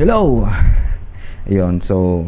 Hello! Ayun, so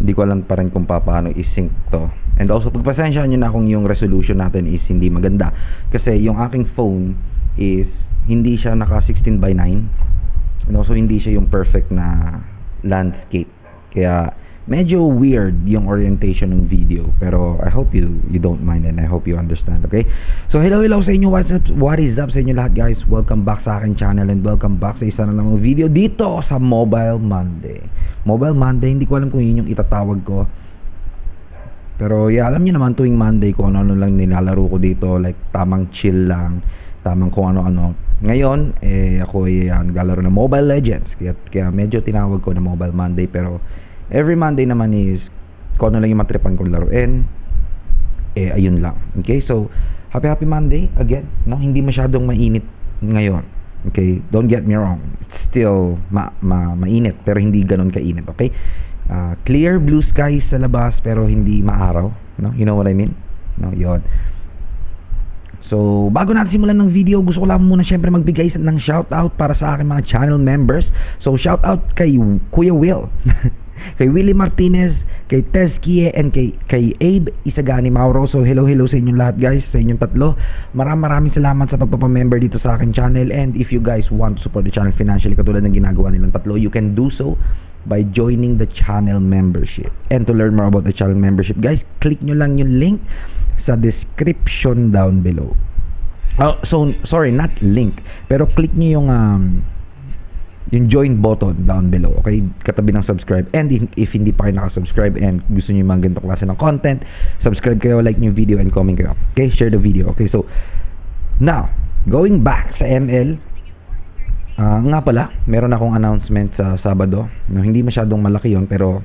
hindi ko alam pa rin kung paano i-sync to. And also, pagpasensyahan nyo na kung yung resolution natin is hindi maganda. Kasi yung aking phone is hindi siya naka 16 by 9. And also, hindi siya yung perfect na landscape. Kaya, medyo weird yung orientation ng video. Pero, I hope you you don't mind and I hope you understand, okay? So, hello, hello sa inyo. What's up? What is up sa inyo lahat, guys? Welcome back sa aking channel and welcome back sa isa na namang video dito sa Mobile Monday. Mobile Monday, hindi ko alam kung yun yung itatawag ko. Pero yeah, alam niyo naman tuwing Monday kung ano-ano lang nilalaro ko dito, like tamang chill lang, tamang kung ano-ano. Ngayon, eh ako ay uh, naglalaro ng Mobile Legends, kaya, kaya medyo tinawag ko na Mobile Monday pero every Monday naman is kung ano lang yung matripan kong laruin, eh ayun lang. Okay, so happy happy Monday again. No, hindi masyadong mainit ngayon. Okay, don't get me wrong. It's still ma, ma mainit pero hindi ganoon kainit, okay? Uh, clear blue skies sa labas pero hindi maaraw, no? You know what I mean? No, 'yon. So, bago natin simulan ng video, gusto ko lang muna syempre magbigay ng shoutout para sa aking mga channel members. So, shoutout kay Kuya Will. kay Willie Martinez, kay Tez Kie, and kay, kay Abe Isagani Mauro. So hello hello sa inyong lahat guys, sa inyong tatlo. Maraming maraming salamat sa pagpapamember dito sa akin channel and if you guys want to support the channel financially katulad ng ginagawa nilang tatlo, you can do so by joining the channel membership. And to learn more about the channel membership, guys, click nyo lang yung link sa description down below. Oh, so sorry, not link, pero click nyo yung um, yung join button down below. Okay? Katabi ng subscribe. And if hindi pa kayo nakasubscribe and gusto niyo yung mga ganito klase ng content, subscribe kayo, like niyo video, and comment kayo. Okay? Share the video. Okay? So, now, going back sa ML, uh, nga pala, meron akong announcement sa Sabado. No, hindi masyadong malaki yon pero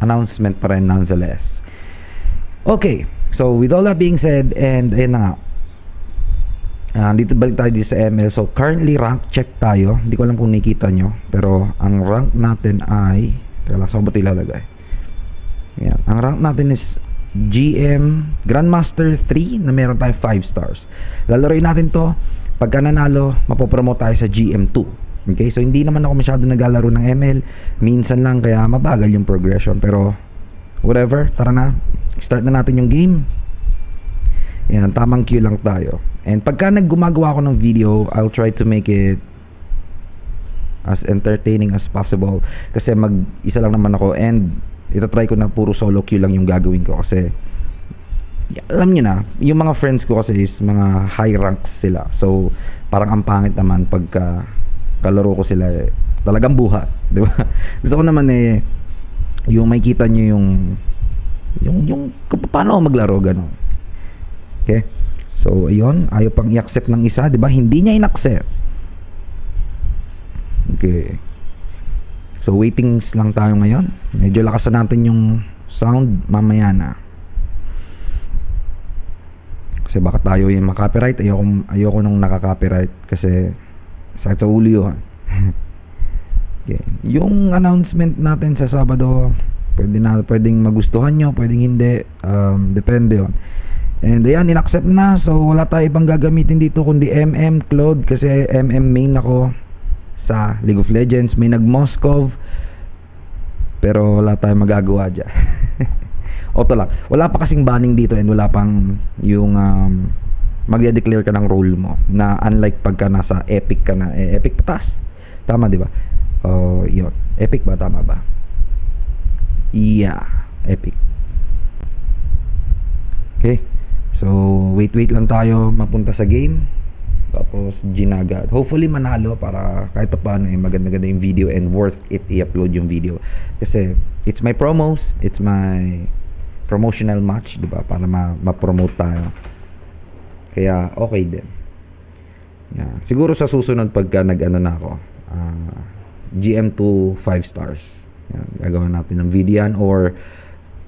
announcement pa rin nonetheless. Okay. So, with all that being said, and ayun na nga, Uh, dito balik tayo dito sa ML. So, currently rank check tayo. Hindi ko alam kung nakikita nyo. Pero, ang rank natin ay... Teka lang, saan ba ito ilalagay? Yan. Ang rank natin is GM Grandmaster 3 na meron tayo 5 stars. Lalaroin natin to. Pagka nanalo, mapopromote tayo sa GM2. Okay? So, hindi naman ako masyado naglalaro ng ML. Minsan lang, kaya mabagal yung progression. Pero, whatever. Tara na. Start na natin yung game. Yan, tamang queue lang tayo. And pagka naggumagawa ako ng video, I'll try to make it as entertaining as possible. Kasi mag-isa lang naman ako and ito try ko na puro solo queue lang yung gagawin ko kasi alam niyo na, yung mga friends ko kasi is mga high ranks sila. So, parang ang pangit naman pagka kalaro ko sila eh, talagang buhat, di ba? Gusto ko naman eh yung makita niyo yung yung yung paano maglaro ganun. Okay? So, ayun, ayaw pang i-accept ng isa, 'di ba? Hindi niya in-accept. Okay. So, waitings lang tayo ngayon. Medyo lakasan natin yung sound mamaya na. Kasi baka tayo yung makapiright. Ayoko, ayoko nung nakaka-copyright kasi sakit sa ulo yun. okay. Yung announcement natin sa Sabado, pwede na, pwedeng magustuhan nyo, pwedeng hindi. Um, depende yon And ayan, inaccept na. So, wala tayo ibang gagamitin dito kundi MM Cloud kasi MM main ako sa League of Legends. May nag-Moskov pero wala tayong magagawa dyan. Oto lang. Wala pa kasing banning dito and wala pang yung um, magde-declare ka ng role mo na unlike pagka nasa epic ka na eh, epic patas. Tama, di ba? Oh, yun. Epic ba? Tama ba? Yeah. Epic. Okay. So, wait-wait lang tayo mapunta sa game. Tapos, ginaga. Hopefully, manalo para kahit pa paano eh, maganda-ganda yung video and worth it i-upload yung video. Kasi, it's my promos, it's my promotional match, di ba? Para ma- ma-promote tayo. Kaya, okay din. Yeah. Siguro sa susunod pagka nag-ano na ako, uh, GM2 5 stars. Yan, gagawa natin ng video yan or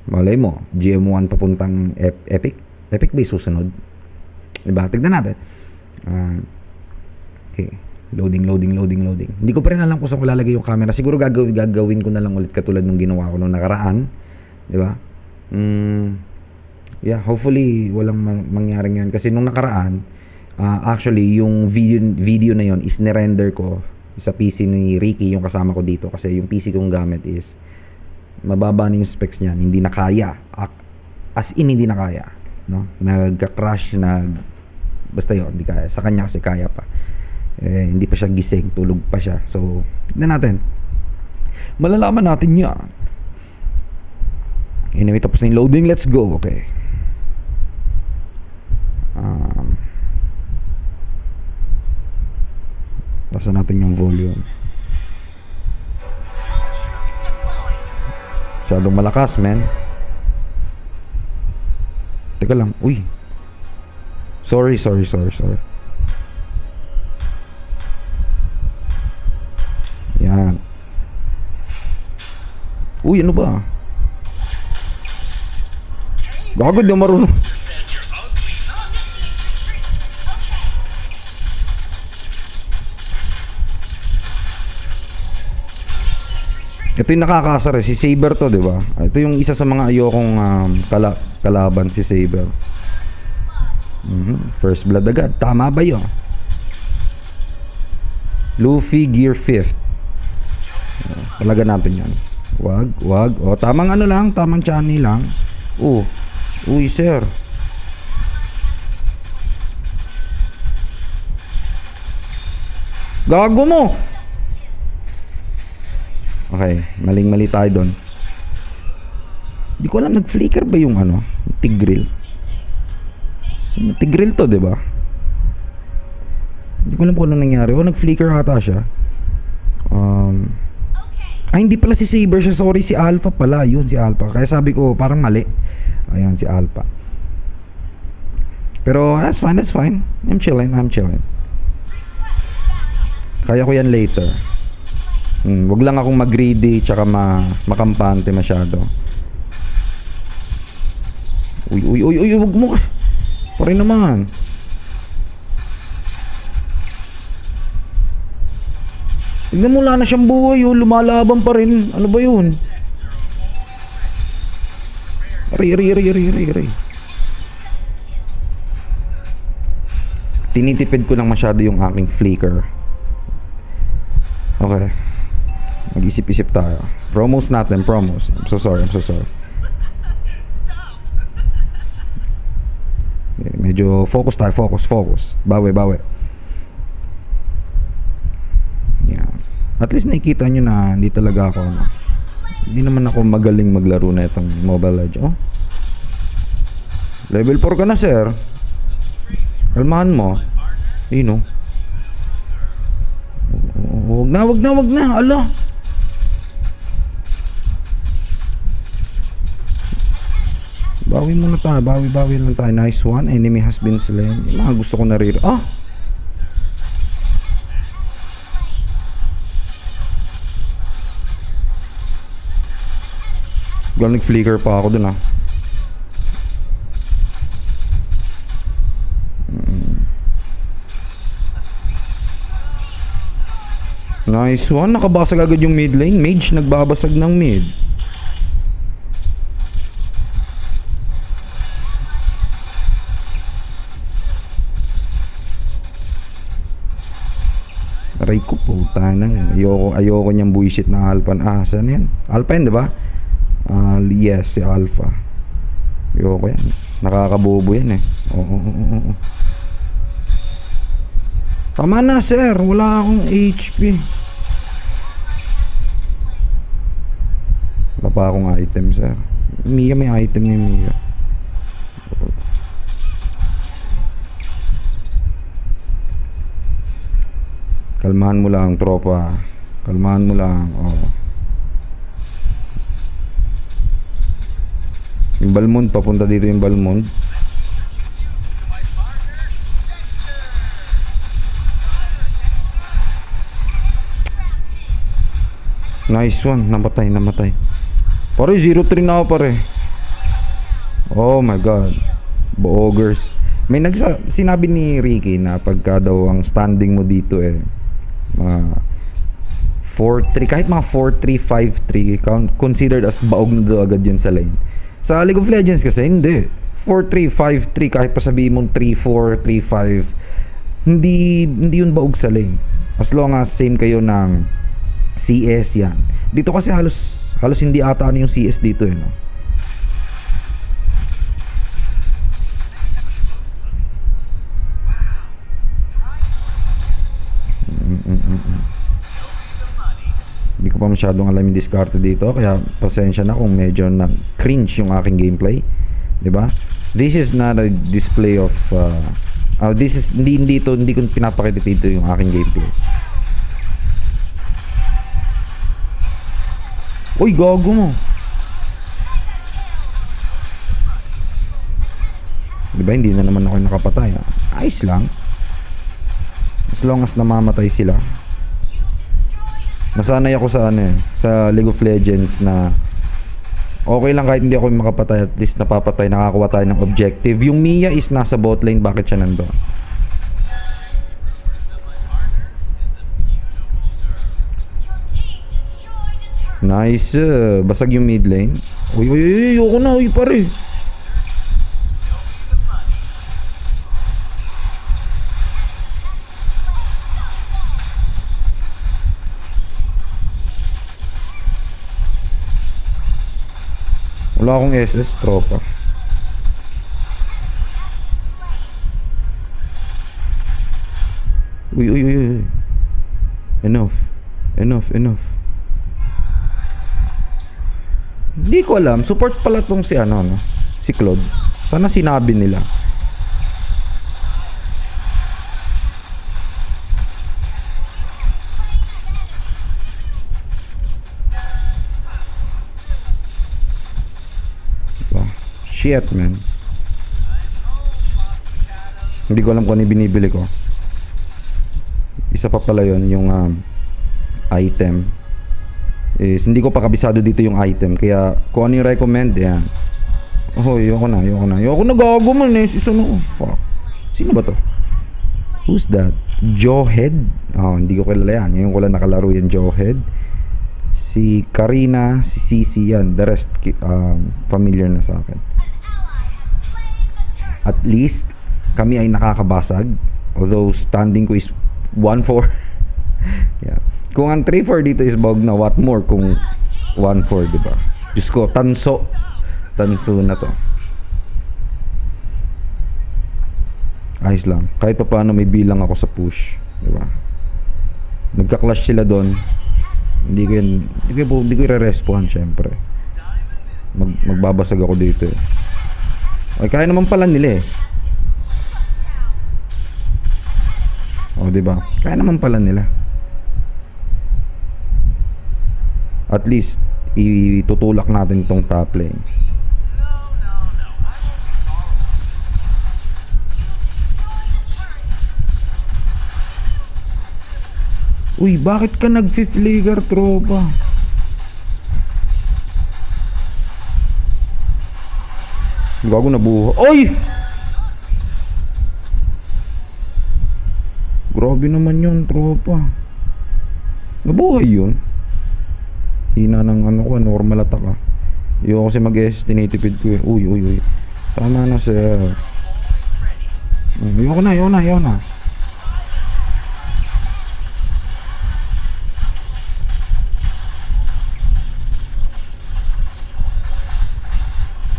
malay mo, GM1 papuntang ep- Epic Epic ba susunod? Diba? Tignan natin. Uh, okay. Loading, loading, loading, loading. Hindi ko pa rin alam kung saan ko lalagay yung camera. Siguro gagawin, gagawin ko na lang ulit katulad nung ginawa ko nung nakaraan. Di ba? Mm, yeah, hopefully walang mang- mangyaring yun. Kasi nung nakaraan, uh, actually, yung video, video na yon is nirender ko sa PC ni Ricky yung kasama ko dito kasi yung PC kong gamit is mababa na yung specs niyan, hindi na kaya. As in hindi na kaya, no? Nagka-crash, nag basta yun, hindi kaya. Sa kanya kasi kaya pa. Eh, hindi pa siya gising, tulog pa siya. So, tignan natin. Malalaman natin yan. Anyway, tapos na yung loading. Let's go. Okay. Um, Tasan natin yung volume. Masyadong malakas, man. Teka lang. Uy. Sorry, sorry, sorry, sorry. Yan. Uy, ano ba? Gago, di marunong. Ito yung nakakasar eh. Si Saber to, di ba? Ito yung isa sa mga ayokong um, kala- kalaban, si Saber. Mhm. First blood agad. Tama ba yun? Luffy Gear 5th. Talaga natin yan. Wag, wag. O, tamang ano lang, tamang chani lang. Oh, uy sir. Gago mo! Okay, maling-mali tayo doon. Di ko alam, nag-flicker ba yung ano? Tigril. Tigril to, di ba? Hindi ko alam kung ano nangyari. O, nag-flicker ata siya. Um, ay, hindi pala si Saber siya. Sorry, si Alpha pala. Yun, si Alpha. Kaya sabi ko, parang mali. Ayan, si Alpha. Pero, that's fine, that's fine. I'm chilling, I'm chilling. Kaya ko yan later. Hmm, wag lang akong mag-greedy tsaka ma makampante masyado. Uy, uy, uy, uy, wag mo. Pare naman. Tignan mo, wala na siyang buhay, oh. lumalaban pa rin. Ano ba yun? Aray, aray, aray, aray, aray, aray. Tinitipid ko lang masyado yung aking flicker. Okay. Mag-isip-isip tayo. Promos natin, promos. I'm so sorry, I'm so sorry. Medyo focus tayo, focus, focus. Bawi, bawi. Yeah. At least nakikita nyo na hindi talaga ako, ano, hindi naman ako magaling maglaro na itong Mobile Legends. Oh. Level 4 ka na, sir. Kalmahan mo. Yun, oh. Wag na, wag na, wag na. Ala. Bawi muna tayo. Bawi, bawi lang tayo. Nice one. Enemy has been slain. Yung mga gusto ko naririnig. Ah! Galing flicker pa ako dun ah. Nice one. Nakabasag agad yung mid lane. Mage nagbabasag ng mid. Aray ko po, tanang. Ayoko, ayoko niyang bullshit na Alpha. Ah, saan yan? Alpha yan, di ba? Ah, yes, si Alpha. Ayoko yan. Nakakabobo yan eh. Oo, oo, oo, oo. Tama na, sir. Wala akong HP. Wala pa akong item, sir. Mia, may item ni Mia. Kalmahan mo lang, tropa. Kalmahan mo lang. Oh. Yung Balmond, papunta dito yung Balmond. Nice one. Namatay, namatay. Pare, 0-3 na ako pare. Oh my God. Boogers. May nagsa sinabi ni Ricky na pagka daw ang standing mo dito eh mga 4-3 kahit mga 4-3 5-3 count considered as baog na daw agad yun sa lane. Sa League of Legends kasi hindi. 4-3 5-3 kahit pa sabihin mong 3-4 3-5 hindi hindi yun baog sa lane. As long as same kayo ng CS yan. Dito kasi halos halos hindi ata ano yung CS dito eh no. Pa masyadong alam yung diskarte dito kaya pasensya na kung medyo na cringe yung aking gameplay. 'Di ba? This is not a display of uh, uh, this is hindi hindi to hindi ko pinapakita dito yung aking gameplay. Uy, gago mo. Di ba, hindi na naman ako nakapatay. ah. Ayos lang. As long as namamatay sila. Masanay ako sa ano eh, sa League of Legends na okay lang kahit hindi ako makapatay, at least napapatay, nakakuha tayo ng objective. Yung Mia is nasa bot lane, bakit siya nandun? Nice. uh, basag yung mid lane. Uy, uy, uy, ayoko na, uy, pare. Wala akong SS, tropa. Uy, uy, uy, uy. Enough. Enough, enough. Hindi ko alam. Support pala tong si ano, no? Si Claude. Sana sinabi nila. Shit, man. Hindi ko alam kung ano binibili ko. Isa pa pala yun, yung um, item. Is hindi ko pa kabisado dito yung item. Kaya kung ano yung recommend yan oh ayoko na ayoko na. Ayoko na gago man eh. Isa no fuck. Sino ba to? Who's that? Joehead oh hindi ko kilala yan. Ngayon ko lang nakalaro yan Joehead si Karina si Cici yan the rest um, familiar na sa akin at least kami ay nakakabasag although standing ko is 1-4 yeah. Kung ang 3-4 dito is bog na, what more kung 1-4, di ba? Diyos ko, tanso. Tanso na to. Ayos lang. Kahit pa paano may bilang ako sa push. Di ba? Nagka-clash sila doon. Hindi ko yun, hindi ko, hindi ko i-respawn, syempre. Mag, magbabasag ako dito eh. Ay, kaya naman pala nila eh. O, di ba? Kaya naman pala nila. At least, itutulak natin itong top lane. Uy, bakit ka nag-flicker, tropa? Gago na buha. Oy! Grabe naman yun, tropa. Nabuhay yun. Hina ng ano ko, normal attack ah. Ayoko kasi mag-SS, tinitipid ko eh. Uy, uy, uy. Tama na sir. Ayoko na, ayoko na, ayoko na.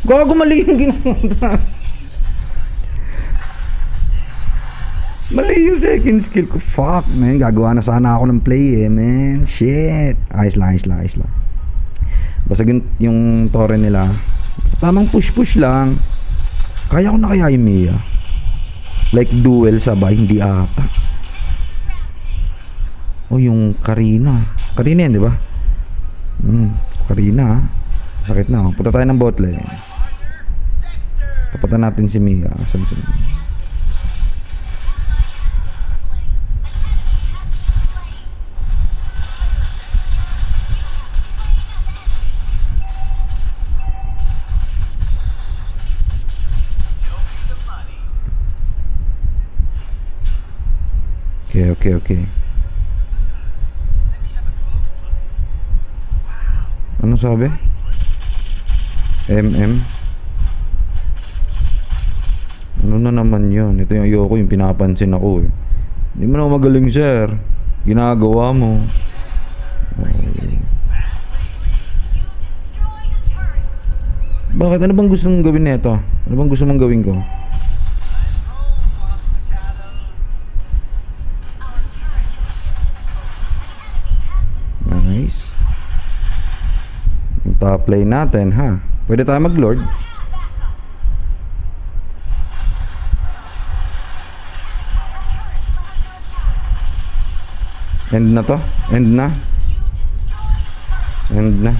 Gago mali yung ginawa. Mali yung second skill ko. Fuck, man. Gagawa na sana ako ng play eh, man. Shit. Ayos lang, ayos lang, ayos lang. Basta yung, tore nila. Basta tamang push-push lang. Kaya ko na kaya yung Mia. Like duel sabay, hindi ata. Oh, yung Karina. Karina yan, di ba? Hmm, Karina. Sakit na. oh. Punta tayo ng bot Tapatan natin si Mia. Asan si Mia? Okay, okay, okay. Ano sabi? MM? Ano na naman yun? Ito yung ayoko yung pinapansin ako eh. Hindi mo na magaling sir. ginagawa mo. Bakit? Ano bang gusto mong gawin nito? Ano bang gusto mong gawin ko? Nice. Yung top lane natin, ha? Pwede tayo mag-lord. End na to? End na? End na.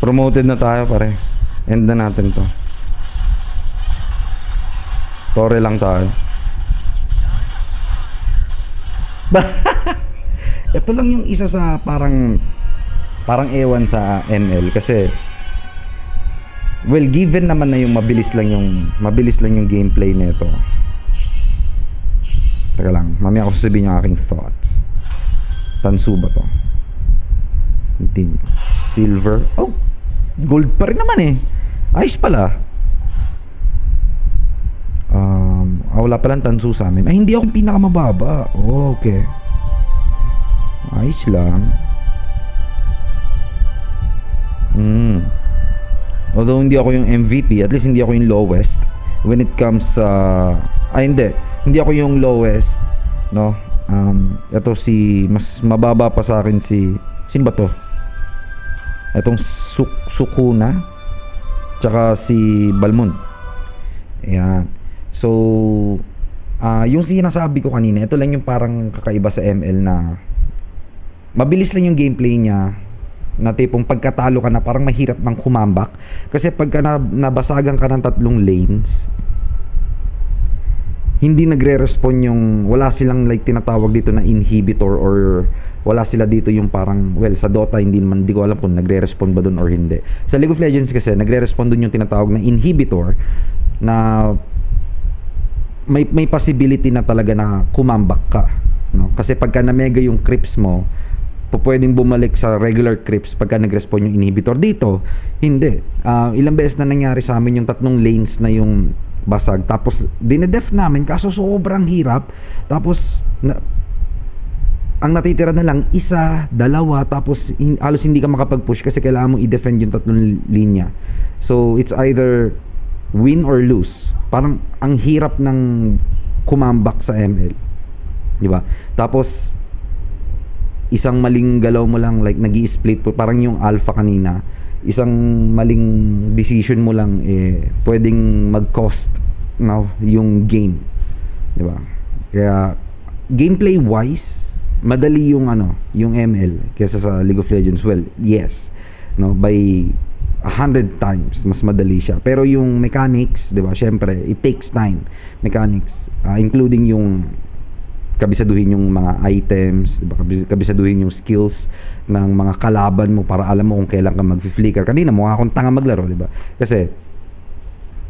Promoted na tayo pare. End na natin to. Tore lang tayo. Ito lang yung isa sa parang parang ewan sa ML kasi well given naman na yung mabilis lang yung mabilis lang yung gameplay nito. Teka lang, mamaya ako sasabihin yung aking thoughts. Tansu ba to? Continue. Silver. Oh, gold pa rin naman eh. Ayos pala. Um, ah, wala palang tansu sa amin. Ay, hindi ako pinakamababa. Oh, okay. Ayos lang. Hmm. Although hindi ako yung MVP, at least hindi ako yung lowest when it comes sa ay hindi, hindi ako yung lowest, no? Um, ito si mas mababa pa sa akin si sino ba to? Itong Suk Sukuna tsaka si Balmond. Ayan. So, ah yung sinasabi ko kanina, ito lang yung parang kakaiba sa ML na mabilis lang yung gameplay niya na tipong pagkatalo ka na parang mahirap nang kumambak kasi pagka na, nabasagan ka ng tatlong lanes hindi nagre-respond yung wala silang like tinatawag dito na inhibitor or wala sila dito yung parang well sa Dota hindi naman hindi ko alam kung nagre-respond ba doon or hindi. Sa League of Legends kasi nagre-respond doon yung tinatawag na inhibitor na may may possibility na talaga na kumambak ka no? Kasi pagka na mega yung creeps mo pwedeng bumalik sa regular creeps pagka nag-respond yung inhibitor. Dito hindi. Ah, ilang beses na nangyari sa amin yung tatlong lanes na yung basag. Tapos dinedef namin kaso sobrang hirap. Tapos na, ang natitira na lang isa, dalawa tapos hin, halos hindi ka makapag-push kasi kailangan mong i-defend yung tatlong linya. So it's either win or lose. Parang ang hirap ng kumambak sa ML di ba? Tapos isang maling galaw mo lang like nag split po. Parang yung alpha kanina isang maling decision mo lang eh pwedeng mag-cost no, yung game. Di ba? Kaya gameplay wise madali yung ano yung ML kaysa sa League of Legends. Well yes no by a hundred times mas madali siya. Pero yung mechanics di ba syempre it takes time. Mechanics ah, including yung kabisaduhin yung mga items, di ba? Kabis- Kabisaduhin yung skills ng mga kalaban mo para alam mo kung kailan ka mag-flicker. Kanina mukha akong tanga maglaro, di ba? Kasi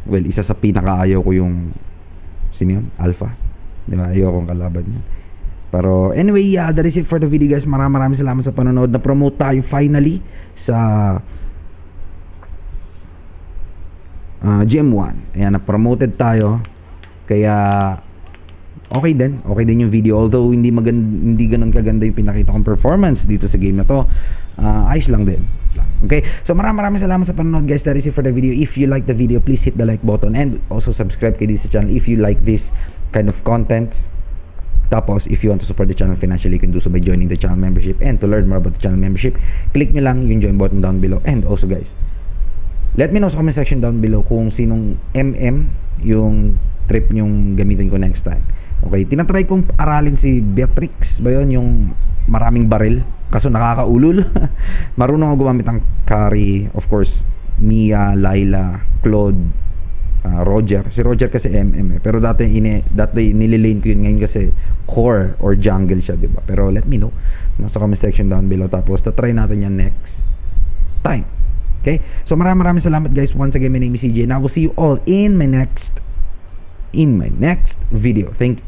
well, isa sa pinakaayaw ko yung sino yun? Alpha. Di ba? Ayaw kong kalaban yun. Pero anyway, yeah, that is it for the video guys. Maraming maraming salamat sa panonood. Na-promote tayo finally sa uh, GM1. Ayan, na-promoted tayo. Kaya okay din. Okay din yung video. Although hindi magan hindi ganun kaganda yung pinakita kong performance dito sa game na to. Ah, ayos lang din. Okay? So maraming maraming salamat sa panonood guys. That is it for the video. If you like the video, please hit the like button and also subscribe kayo dito sa channel if you like this kind of content. Tapos, if you want to support the channel financially, you can do so by joining the channel membership. And to learn more about the channel membership, click nyo lang yung join button down below. And also guys, let me know sa comment section down below kung sinong MM yung trip nyong gamitin ko next time. Okay, tinatry kong aralin si Beatrix ba yun, yung maraming baril. Kaso nakakaulol. Marunong ako gumamit ng carry, of course, Mia, Laila, Claude, ah, Roger. Si Roger kasi MM eh. Pero dati, ini, dati nililane ko yun ngayon kasi core or jungle siya, di ba? Pero let me know no, sa comment section down below. Tapos, tatry natin yan next time. Okay? So, maraming maraming salamat guys. Once again, my name is CJ and I will see you all in my next in my next video. Thank